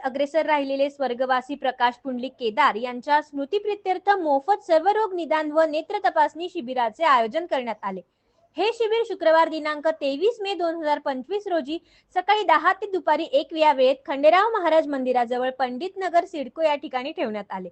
अग्रेसर राहिलेले स्वर्गवासी प्रकाश पुंडलिक केदार यांच्या स्मृतीप्रित्यर्थ मोफत सर्वरोग निदान व नेत्र तपासणी शिबिराचे आयोजन करण्यात आले. हे शिबिर शुक्रवार दिनांक तेवीस मे दोन हजार पंचवीस रोजी सकाळी दहा ते दुपारी एक या वेळेत खंडेराव महाराज मंदिराजवळ पंडित नगर सिडको या ठिकाणी ठेवण्यात आले.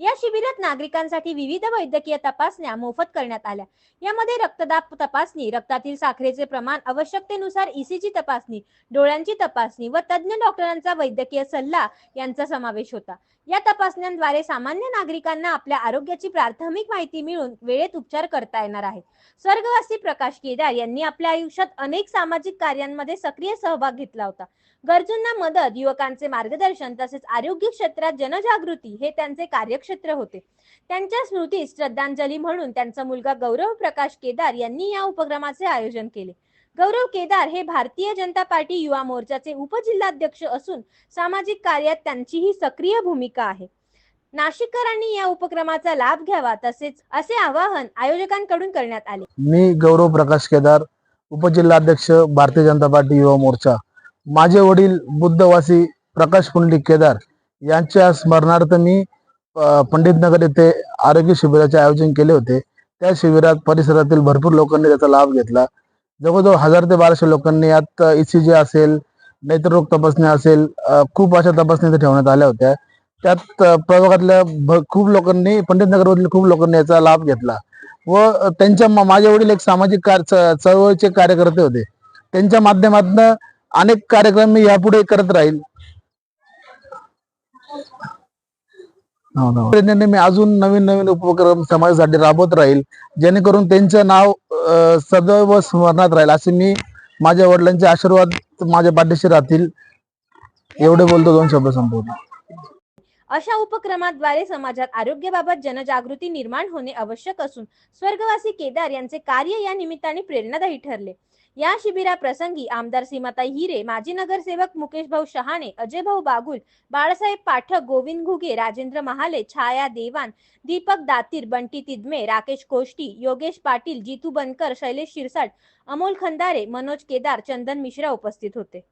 या शिबिरात नागरिकांसाठी विविध वैद्यकीय तपासण्या मोफत करण्यात आल्या. यामध्ये रक्तदाब तपासणी रक्तातील साखरेचे प्रमाण आवश्यकतेनुसार ईसीजी तपासणी डोळ्यांची तपासणी व तज्ज्ञ डॉक्टरांचा वैद्यकीय सल्ला यांचा समावेश होता. या तपासण्यांद्वारे सामान्य नागरिकांना आपल्या आरोग्याची प्राथमिक माहिती मिळून वेळेत उपचार करता येणार आहेत. स्वर्गवासी प्रकाश केदार यांनी आपल्या आयुष्यात अनेक सामाजिक कार्यांमध्ये सक्रिय सहभाग घेतला होता. गरजूंना मदत युवकांचे मार्गदर्शन तसेच आरोग्य क्षेत्रात जनजागृती हे त्यांचे क्षेत्र होते. त्यांच्या स्मृतीस श्रद्धांजली म्हणून त्यांचा मुलगा गौरव प्रकाश केदार यांनी या उपक्रमाचे आयोजन केले. गौरव केदार हे भारतीय जनता पार्टी युवा मोर्चाचे उपजिल्हाध्यक्ष असून सामाजिक कार्यात त्यांचीही सक्रिय भूमिका आहे. नाशिककरांनी या उपक्रमाचा लाभ घ्यावा तसेच असे आवाहन आयोजकांकडून करण्यात आले. मी गौरव प्रकाश केदार उपजिल्हाध्यक्ष भारतीय जनता पार्टी युवा मोर्चा. माझे वडील बुद्धवासी प्रकाश पुंडलिक केदार यांच्या स्मरणार्थ मी पंडितनगर पंडित नगर येथे आरोग्य शिबिराचे आयोजन केले होते. त्या शिबिरात परिसरातील भरपूर लोकांनी त्याचा लाभ घेतला. जवळजवळ हजार ते बाराशे लोकांनी यात ईसीजी असेल नेत्ररोग तपासणी असेल खूप अशा तपासण्या ठेवण्यात आल्या होत्या. त्यात प्रभागातल्या खूप लोकांनी पंडित नगरमधील खूप लोकांनी याचा लाभ घेतला. व त्यांच्या माझे वडील एक सामाजिक कार्य चळवळीचे कार्यकर्ते होते. त्यांच्या माध्यमातून अनेक कार्यक्रम मी यापुढे करत राहील. हो, हो. मी अजून नवीन नवीन उपक्रम समाजासाठी राबवत राहील. जेणेकरून त्यांचं नाव सदैव स्मरणात राहील. असे मी माझ्या वडिलांचे आशीर्वाद माझ्या पाठीशी राहतील. एवढे बोलतो दोन शब्द संपवतो. अशा उपक्रमाद्वारे समाजात आरोग्याबाबत जनजागृती निर्माण होणे आवश्यक असून स्वर्गवासी केदार यांचे कार्य या निमित्ताने प्रेरणादायी ठरले. या शिबिराप्रसंगी आमदार सीमाताई हिरे माजी नगरसेवक मुकेश भाऊ शहाणे अजय भाऊ बागुल बाळासाहेब पाठक गोविंद घुगे राजेंद्र महाले छाया देवान दीपक दातीर बंटी तिदमे राकेश कोष्टी योगेश पाटील जितू बनकर शैलेश शिरसाट अमोल खंदारे मनोज केदार चंदन मिश्रा उपस्थित होते.